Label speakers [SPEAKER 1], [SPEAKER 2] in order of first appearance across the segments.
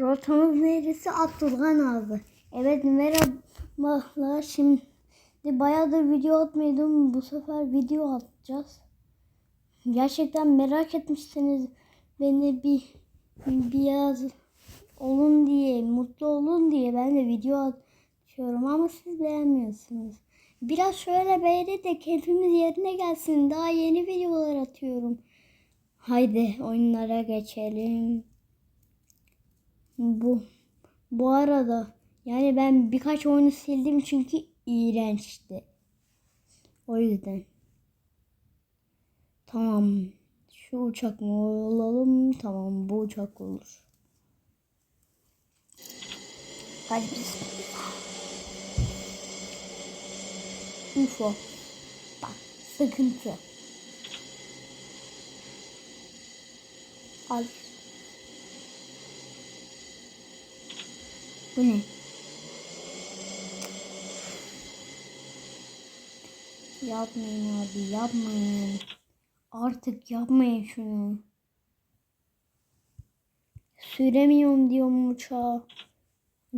[SPEAKER 1] Rotamız neresi? Abdurgan abi. Evet merhabalar. Şimdi bayağıdır video atmıyordum. Bu sefer video atacağız. Gerçekten merak etmişsiniz beni bir biraz olun diye, mutlu olun diye ben de video atıyorum ama siz beğenmiyorsunuz. Biraz şöyle beğeni de keyfimiz yerine gelsin. Daha yeni videolar atıyorum. Haydi oyunlara geçelim. Bu bu arada yani ben birkaç oyunu sildim çünkü iğrençti. O yüzden. Tamam. Şu uçak mı olalım? Tamam bu uçak olur. Hadi biz. UFO. Bak sıkıntı. Al. Bu ne? Yapmayın abi yapmayın. Artık yapmayın şunu. Süremiyorum diyorum uçağa.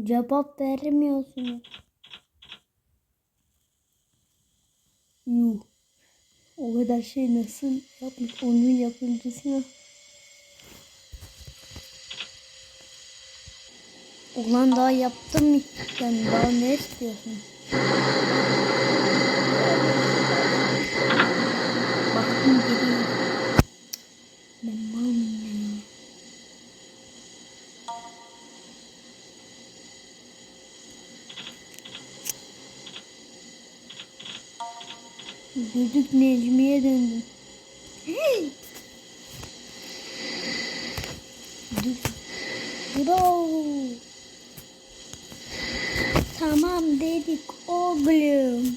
[SPEAKER 1] Cevap vermiyorsunuz. Yuh. O kadar şey nasıl yapmış onun yapımcısına. Ulan daha yaptım yani daha ne istiyorsun? Baktım geri. Ben malım ya. Düdük Necmi'ye döndüm. Dur. Bro. Tamam dedik oğlum.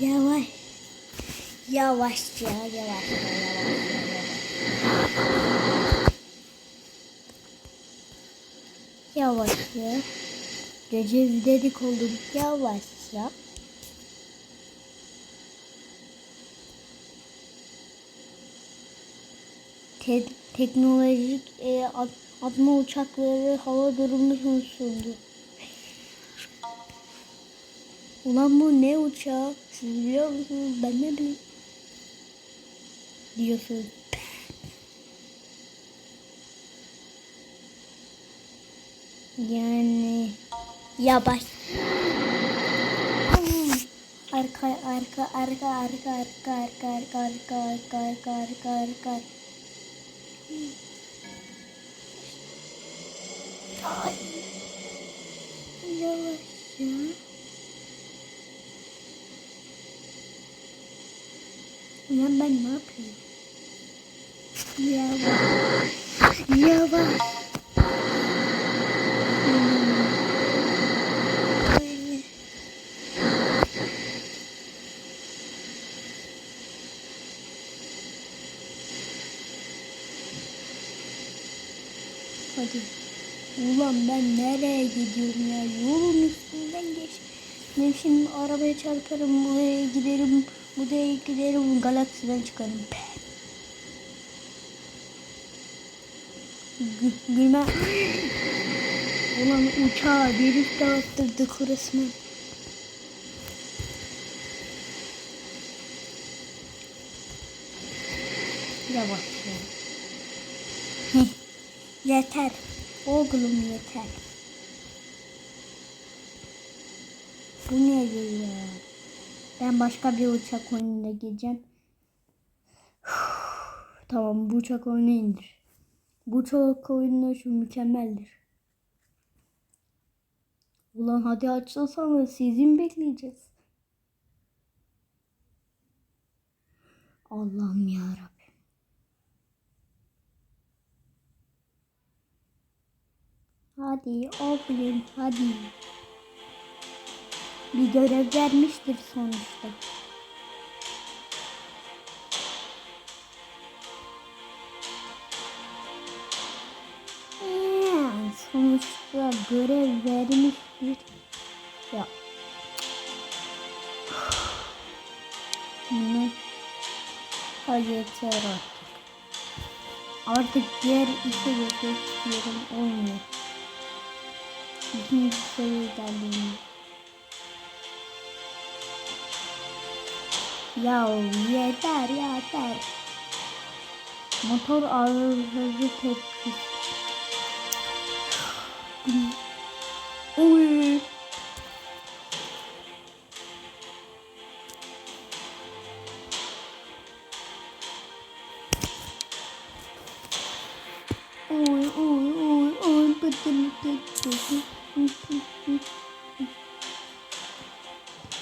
[SPEAKER 1] Yavaş. Yavaşça yavaş yavaş. Yavaşça. Gece dedik oldum. Yavaşça. Te teknolojik e, at atma uçakları hava durumu sundu. Ulan bu ne uçağı? Siz biliyor musunuz? Ben ne. Diyorsunuz. Yani yavaş. Arka arka arka arka arka arka arka arka arka arka arka arka Ay. Ben ne yapıyorum? Yavaş. Yavaş. Hadi. Ulan ben nereye gidiyorum ya? Yolun üstünden geç. Ben şimdi arabaya çarparım, buraya giderim, buraya giderim, galaksiden çıkarım. Gü- Gülme. Ulan uçağı birlikte attırdık resmen. Yavaş ya. Yeter. Oğlum yeter. Bu ne ya? Ben başka bir uçak oyununa gireceğim. tamam bu uçak oyunu indir. Bu uçak oyunu şu mükemmeldir. Ulan hadi açılsana sizin bekleyeceğiz. Allah'ım ya Rabbim. Hadi oğlum hadi. Bir görev vermiştir sonuçta. Ee, Sonuçta görev vermiştir. Ya. Ne? Ha yeter artık. Artık diğer işe geçmek istiyorum. Olmuyor. İkinci seviyeye geldim. Ya yeter yeter. Motor arızası tepkisi. Uy. Uy uy uy uy bıtın bıtın bıtın.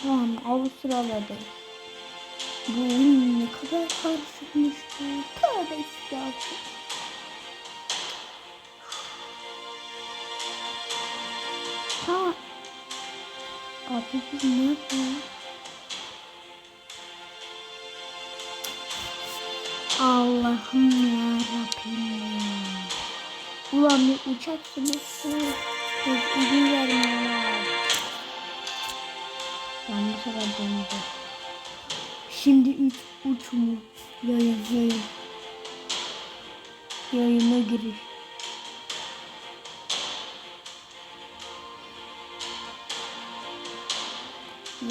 [SPEAKER 1] Tamam Avustralya'dayız. Bu oyun ne kadar karışıkmış bu. Tövbe estağfurullah. Ha. Abi biz ne yapıyoruz? Allah'ım ya. Ulan bir uçak. Çok izin vermiyorlar. Ben bu sefer deneyeceğim. Şimdi üç uçumu yayın yayın. Yayına giriş.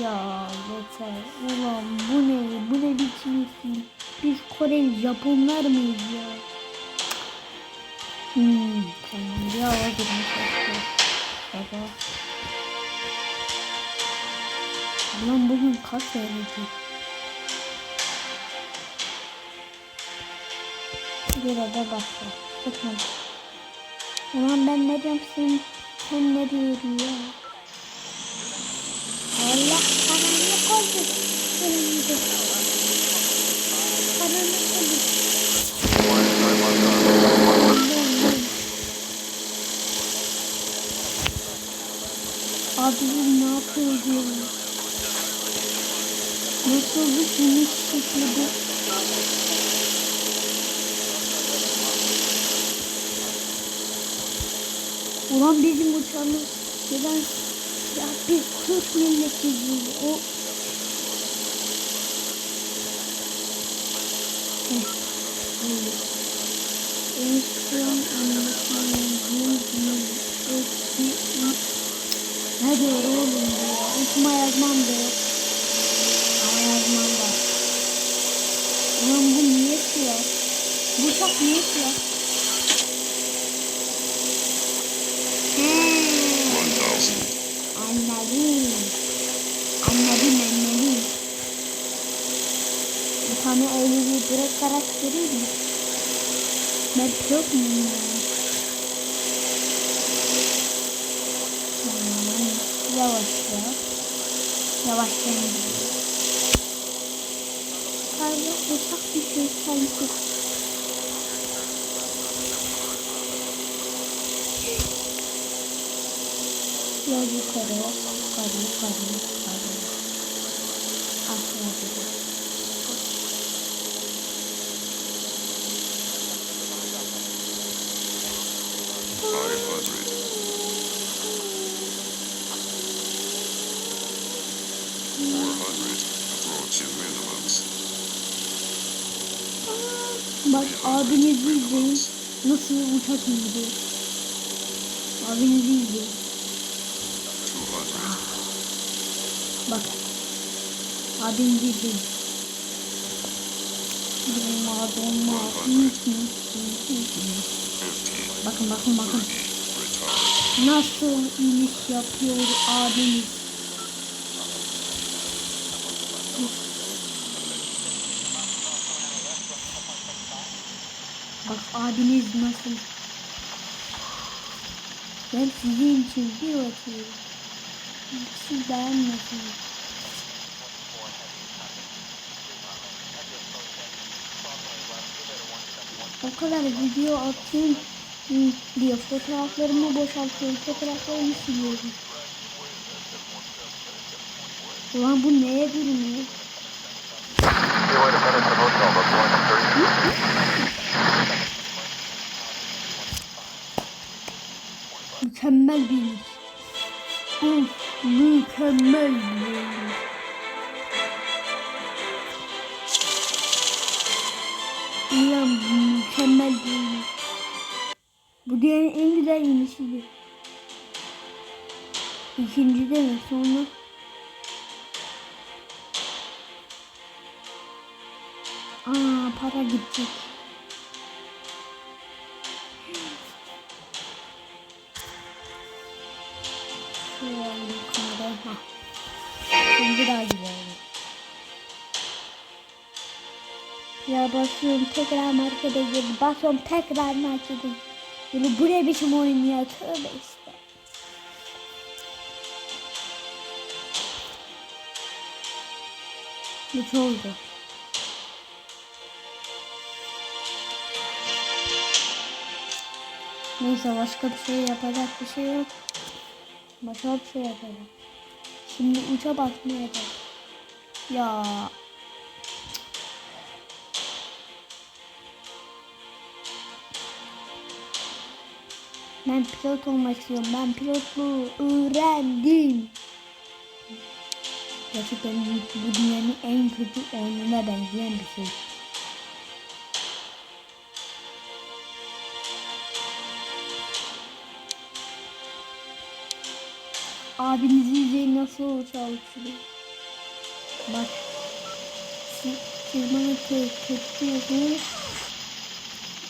[SPEAKER 1] Ya yeter. Ulan bu ne? Bu ne biçim isim? Biz Koreli Japonlar mıyız ya? Hmm, tamam. Ya o girmiş. Baba. Ulan bugün kaç verecek? Arada başla. Sıkma. Ulan ben ne diyorum sen, sen ne diyorsun ya? Allah karanlık oldu. Önümde. Karanlık oldu. Abi bu ne yapıyor ya? Nasıl bir geniş şekli bu? Ulan bizim uçağımız neden ya biz Türk milletiyiz o anlatmanın Ne diyor oğlum ya? Okuma yazmam da. Ama yazmam da. Ulan bu niye siyah? Bu uçak niye siyah? He. Anladım. Anladım anladım. Bir tane öyle bir direkt karakteri mi? Ben pilot muyum yani? Hmm, Yavaş ya. Yani. Sadece uçak şey sanki. Ya yukarı, yukarı, yukarı, yukarı. Aşağı gidiyor. Bak abinizi izleyin. Nasıl uçak indi. Abinizi izleyin. Bak. Abinizi izleyin. Donma donma. Bakın bakın bakın. Nasıl iniş yapıyor abiniz. Abiniz nasıl. Ben sizin için bir atıyorum. Siz beğenmesiniz. O kadar video atayım diye fotoğraflarımı boşaltıyorum. Fotoğraflarımı siliyorum. Ulan bu neye gülmüyor? Mükemmel bir iş. Uf, mükemmel bir iş. İnan mükemmel bir oyun. Bu dünyanın en güzel yenişiydi. İkinci de mi? Sonra Aa para gidecek. Ya basıyorum tekrar markete girdim. Basıyorum tekrar markete girdim. Yani bu ne biçim oyun ya? Tövbe işte. Çok zor. Neyse başka bir şey yapacak bir şey yok. Başka bir şey yapacağım. Şimdi uça basmayacağım. Ya. Ben pilot olmak istiyorum. Ben pilotluğu öğrendim. Gerçekten bu dünyanın en kötü oyununa benzeyen bir şey. Abinizi izleyin nasıl uçuruyor. Bak. Siz, siz bana te tepkiyorsunuz.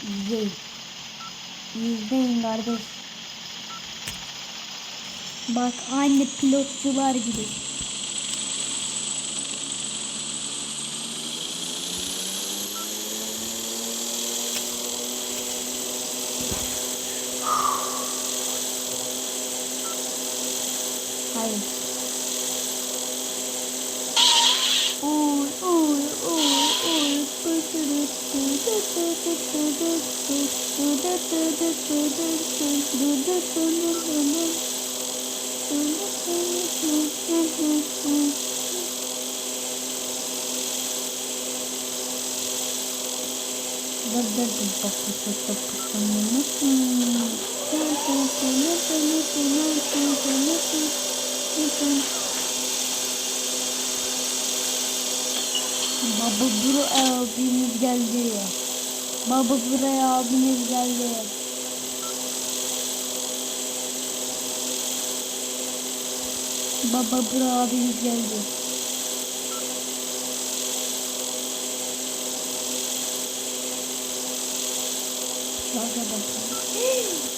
[SPEAKER 1] İzleyin. İzleyin kardeş. Bak aynı pilotçular gibi. Воздадим пока только со мной. Baba buraya abimiz geldi. Baba buraya abimiz geldi. Baba buraya abimiz geldi. Şarja bakalım.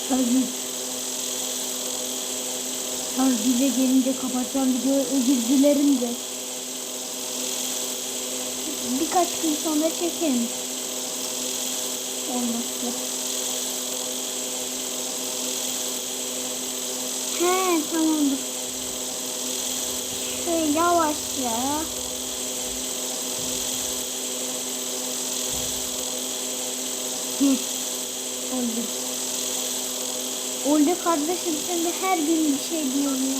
[SPEAKER 1] Şarjı. Şarj ile gelince kapatacağım videoyu özür dilerim de. Birkaç gün sonra çekerim. Olmazsa. He tamamdır. Şöyle yavaşça. Oldu. Oldu kardeşim sen de her gün bir şey diyorsun ya.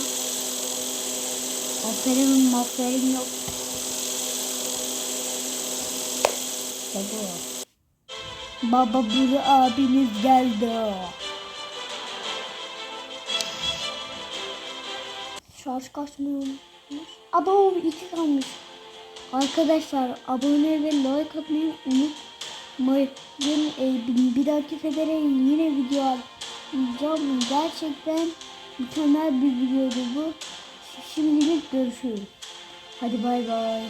[SPEAKER 1] Aferin aferin yok. Bu. Baba Buru abiniz geldi. Şarj kaçmıyormuş. Abo iki kalmış. Arkadaşlar abone ve like atmayı unutmayın. Ee, bir- dahaki sefere yine video alacağım. Gerçekten mükemmel bir videodu bu. Şimdilik görüşürüz. Hadi bay bay.